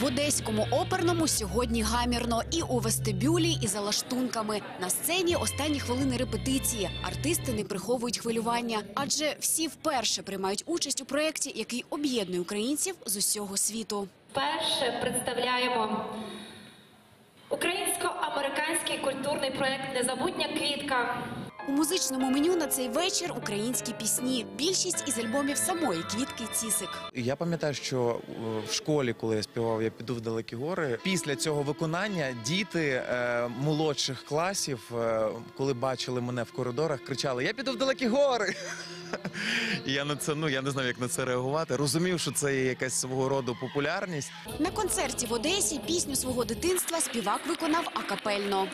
В одеському оперному сьогодні гамірно і у вестибюлі, і за лаштунками. На сцені останні хвилини репетиції. Артисти не приховують хвилювання, адже всі вперше приймають участь у проєкті, який об'єднує українців з усього світу. Вперше представляємо українсько-американський культурний проект Незабутня квітка. У музичному меню на цей вечір українські пісні. Більшість із альбомів самої квітки Цісик. Я пам'ятаю, що е, в школі, коли я співав, я піду в далекі гори. Після цього виконання діти е, молодших класів, е, коли бачили мене в коридорах, кричали: Я піду в далекі гори. І я на це ну я не знав, як на це реагувати. Розумів, що це є якась свого роду популярність. На концерті в Одесі пісню свого дитинства співак виконав акапельно.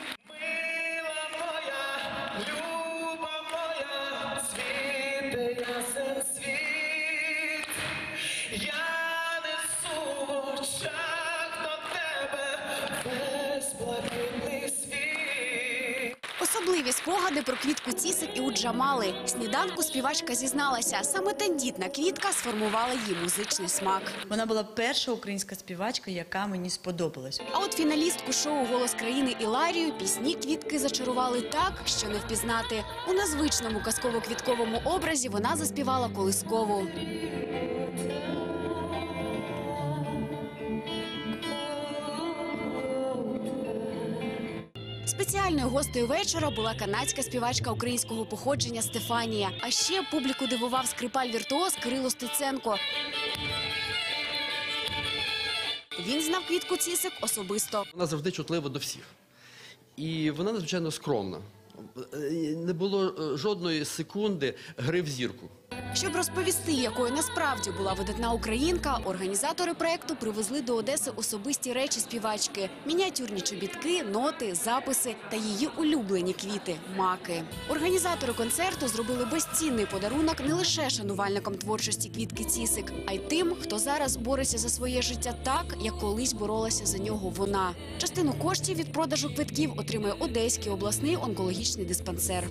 Особливі спогади про квітку Цісик і у Джамали. Сніданку співачка зізналася, саме тендітна квітка сформувала її музичний смак. Вона була перша українська співачка, яка мені сподобалась. А от фіналістку шоу Голос країни Іларію пісні квітки зачарували так, що не впізнати. У незвичному казково-квітковому образі вона заспівала колискову. Спеціальною гостею вечора була канадська співачка українського походження Стефанія. А ще публіку дивував скрипаль віртуоз Кирило Стеценко. Він знав квітку Цісик особисто. Вона завжди чутлива до всіх. І вона надзвичайно скромна. Е, Не було е, жодної секунди гри в зірку. Щоб розповісти, якою насправді була видатна українка, організатори проекту привезли до Одеси особисті речі співачки: мініатюрні чобітки, ноти, записи та її улюблені квіти маки. Організатори концерту зробили безцінний подарунок не лише шанувальникам творчості квітки Цісик, а й тим, хто зараз бореться за своє життя так, як колись боролася за нього вона. Частину коштів від продажу квитків отримує Одеський обласний онкологічний диспансер.